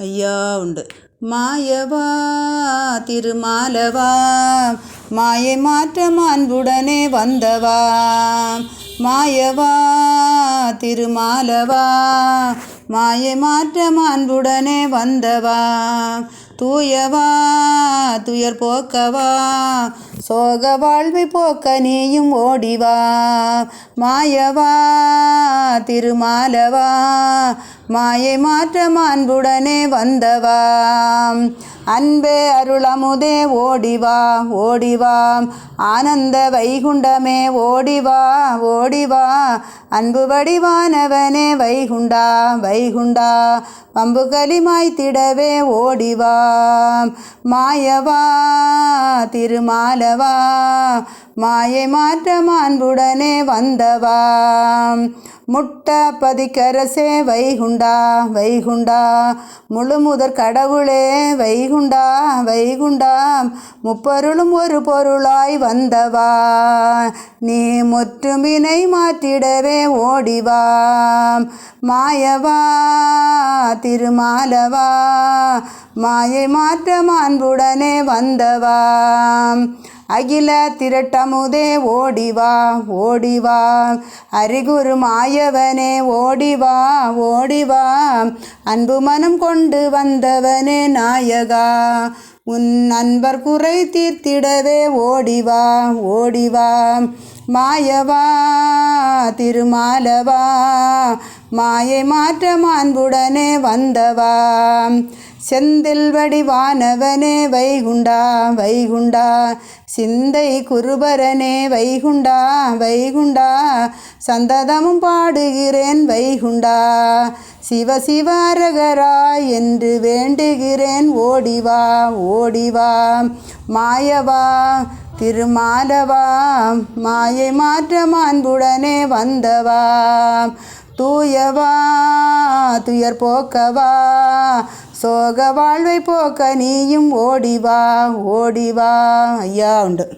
ஐயா உண்டு மாயவா திருமாலவா மாயை மாற்ற மாண்புடனே வந்தவா மாயவா திருமாலவா மாயை மாற்ற மாண்புடனே வந்தவா தூயவா துயர் போக்கவா சோக வாழ்வை போக்க நீயும் ஓடிவா. மாயவா திருமாலவா மாயை மாற்ற மாண்புடனே வந்தவா. அன்பே அருளமுதே ஓடிவா ஓடிவா. ஆனந்த வைகுண்டமே ஓடிவா ஓடிவா. அன்பு வடிவானவனே வைகுண்டா வைகுண்டா. பம்பு களிமாய் திடவே ஓடிவா. மாயவா திருமாலவா? மாயை மாற்ற மாண்புடனே வந்தவா? முட்ட பதிக்கரசே வைகுண்டா வைகுண்டா முழு முதற் கடவுளே வைகுண்டா வைகுண்டா முப்பொருளும் ஒரு பொருளாய் வந்தவா. நீ முற்றுமினை மாற்றிடவே ஓடிவா. மாயவா திருமாலவா. மாயை மாற்ற மாண்புடனே வந்தவா. அகில திரட்டமுதே ஓடிவா ஓடிவா அரிகுரு மாயவனே ஓடிவா ஓடிவா அன்பு மனம் கொண்டு வந்தவனே நாயகா உன் அன்பர் குறை தீர்த்திடவே ஓடிவா ஓடிவா மாயவா திருமாலவா. மாயை மாற்ற மாண்புடனே வந்தவா. செந்தில் வடிவானவனே வைகுண்டா வைகுண்டா. சிந்தை குருபரனே வைகுண்டா வைகுண்டா. சந்ததமும் பாடுகிறேன் வைகுண்டா. சிவ சிவாரகரா என்று வேண்டுகிறேன் ஓடிவா ஓடிவா. மாயவா திருமாலவாம் மாயை மாற்ற மாண்புடனே வந்தவா. தூயவா துயர் போக்கவா. சோக வாழ்வை போக்க நீயும் ஓடிவா ஓடிவா. ஐயா உண்டு.